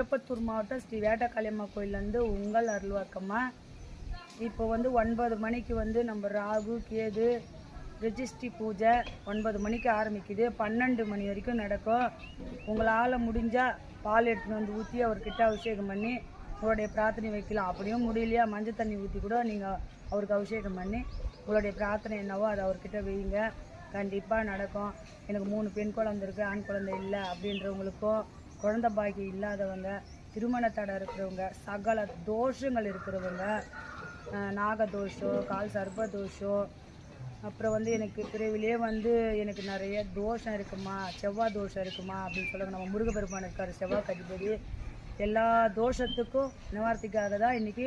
திருப்பத்தூர் மாவட்டம் ஸ்ரீ வேட்டக்காளியம்மா கோயிலேருந்து உங்கள் அருள்வாக்கம்மா. இப்போ வந்து ஒன்பது மணிக்கு வந்து நம்ம ராகு கேது ரெஜிஸ்ட்ரி பூஜை ஒன்பது மணிக்கு ஆரம்பிக்குது. பன்னெண்டு மணி வரைக்கும் நடக்கும். உங்களால் முடிஞ்சால் பால் எடுத்துன்னு வந்து ஊற்றி அவர்கிட்ட அபிஷேகம் பண்ணி உங்களுடைய பிரார்த்தனை வைக்கலாம். அப்படியும் முடியலையா? மஞ்சள் தண்ணி ஊற்றி கூட நீங்கள் அவருக்கு அபிஷேகம் பண்ணி உங்களுடைய பிரார்த்தனை என்னவோ அதை அவர்கிட்ட வைங்க கண்டிப்பாக நடக்கும். எனக்கு மூணு பெண் குழந்தை இருக்குது ஆண் குழந்தை இல்லை அப்படின்றவங்களுக்கும் குழந்த பாக்கியம் இல்லாதவங்க திருமணத்தடை இருக்கிறவங்க சகல தோஷங்கள் இருக்கிறவங்க நாகதோஷம் கால் சர்ப்ப தோஷம் அப்புறம் வந்து எனக்கு பிறவிலே வந்து எனக்கு நிறைய தோஷம் இருக்குமா செவ்வாய் தோஷம் இருக்குமா அப்படின்னு சொல்லுவாங்க. நம்ம முருகப்பெருமான் இருக்கார் செவ்வாய் கதிபதி. எல்லா தோஷத்துக்கும் நிவார்த்திக்காக தான் இன்றைக்கி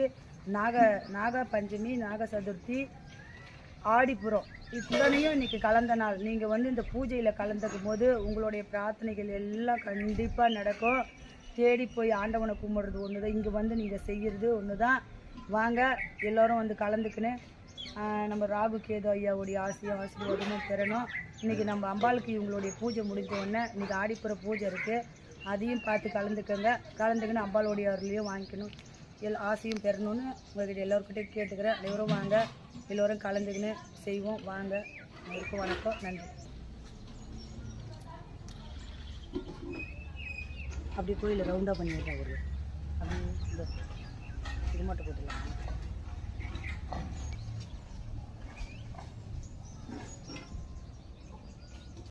நாக நாக பஞ்சமி நாக சதுர்த்தி ஆடிப்புறம். இத்தனையும் இன்னைக்கு கலந்த நாள். நீங்கள் வந்து இந்த பூஜையில் கலந்துக்கும் போது உங்களுடைய பிரார்த்தனைகள் எல்லாம் கண்டிப்பாக நடக்கும். தேடி போய் ஆண்டவனை கும்பிட்றது ஒன்று தான் இங்கே வந்து நீங்கள் செய்கிறது ஒன்று தான் வாங்க எல்லோரும் வந்து கலந்துக்கின்னு நம்ம ராகு கேது ஐயாவுடைய ஆசையும் ஆசீர்வாதமும் பெறணும். இன்றைக்கி நம்ம அம்பாளுக்கு இவங்களுடைய பூஜை முடிஞ்ச உடனே இன்றைக்கி ஆடிப்புற பூஜை இருக்குது அதையும் பார்த்து கலந்துக்கங்க. கலந்துக்கின்னு அம்பாளுடைய அருளையும் வாங்கிக்கணும். எல் ஆசையும் பெறணும்னு உங்கள்கிட்ட எல்லோருக்கிட்டே கேட்டுக்கிறேன். அனைவரும் வாங்க. எல்லோரும் கலந்துக்கின்னு செய்வோம். வாங்க. அனைவருக்கும் வணக்கம். நன்றி. அப்படி கோயிலை ரவுண்டாக பண்ணிடுறேன் ஒரு அப்படி இந்த இது மட்டும் போட்டுக்கலாம்